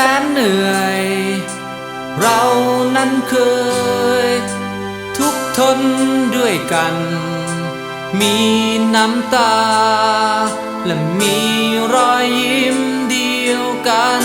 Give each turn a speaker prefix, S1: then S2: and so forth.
S1: แสนเหนื่อย เรานั้นเคย ทุกทนด้วยกัน มีน้ำตา และมีรอยยิ้มเดียวกัน